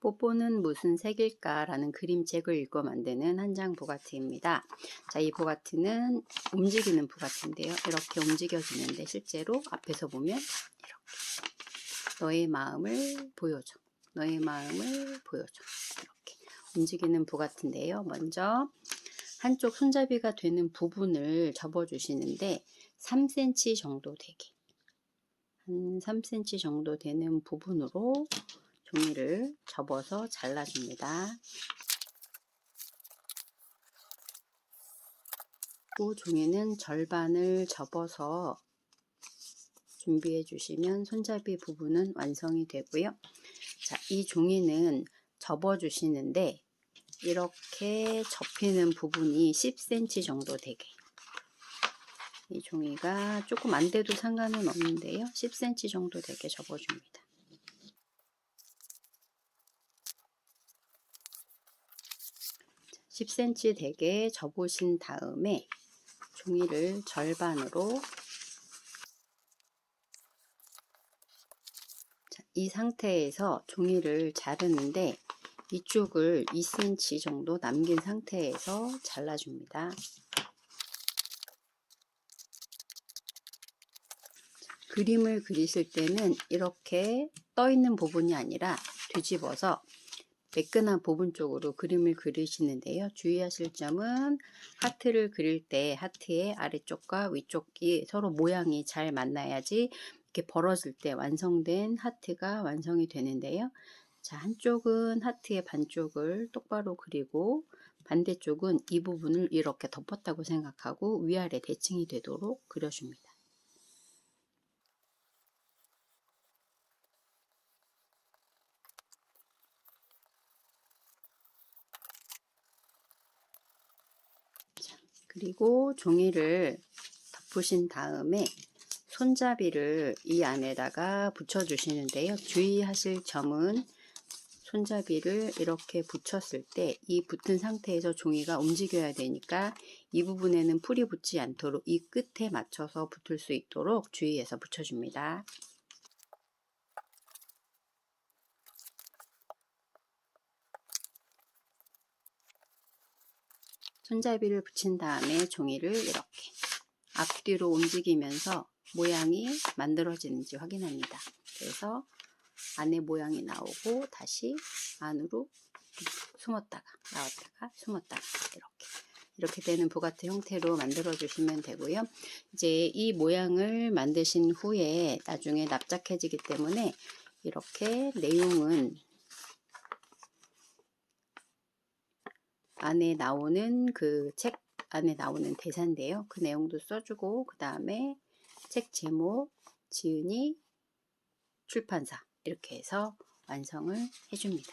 뽀뽀는 무슨 색일까라는 그림책을 읽고 만드는 한 장 보가트입니다. 자, 이 보가트는 움직이는 보가트인데요. 이렇게 움직여지는데 실제로 앞에서 보면 이렇게 너의 마음을 보여줘. 너의 마음을 보여줘. 이렇게 움직이는 보가트인데요. 먼저 한쪽 손잡이가 되는 부분을 접어주시는데 3cm 정도 되게 한 3cm 정도 되는 부분으로 종이를 접어서 잘라줍니다. 또 종이는 절반을 접어서 준비해 주시면 손잡이 부분은 완성이 되고요. 자, 이 종이는 접어 주시는데 이렇게 접히는 부분이 10cm 정도 되게 이 종이가 조금 안 돼도 상관은 없는데요. 10cm 정도 되게 접어줍니다. 10cm 되게 접으신 다음에 종이를 절반으로 자, 이 상태에서 종이를 자르는데 이쪽을 2cm 정도 남긴 상태에서 잘라줍니다. 그림을 그리실 때는 이렇게 떠 있는 부분이 아니라 뒤집어서 매끈한 부분 쪽으로 그림을 그리시는데요. 주의하실 점은 하트를 그릴 때 하트의 아래쪽과 위쪽이 서로 모양이 잘 만나야지 이렇게 벌어질 때 완성된 하트가 완성이 되는데요. 자, 한쪽은 하트의 반쪽을 똑바로 그리고 반대쪽은 이 부분을 이렇게 덮었다고 생각하고 위아래 대칭이 되도록 그려줍니다. 자, 그리고 종이를 덮으신 다음에 손잡이를 이 안에다가 붙여 주시는데요. 주의하실 점은 손잡이를 이렇게 붙였을 때 이 붙은 상태에서 종이가 움직여야 되니까 이 부분에는 풀이 붙지 않도록 이 끝에 맞춰서 붙을 수 있도록 주의해서 붙여줍니다. 손잡이를 붙인 다음에 종이를 이렇게 앞뒤로 움직이면서 모양이 만들어지는지 확인합니다. 그래서 안에 모양이 나오고 다시 안으로 숨었다가 나왔다가 숨었다가 이렇게 이렇게 되는 부가트 형태로 만들어 주시면 되고요. 이제 이 모양을 만드신 후에 나중에 납작해지기 때문에 이렇게 내용은 안에 나오는 그 책 안에 나오는 대사인데요. 그 내용도 써주고 그 다음에 책 제목 지은이 출판사 이렇게 해서 완성을 해줍니다.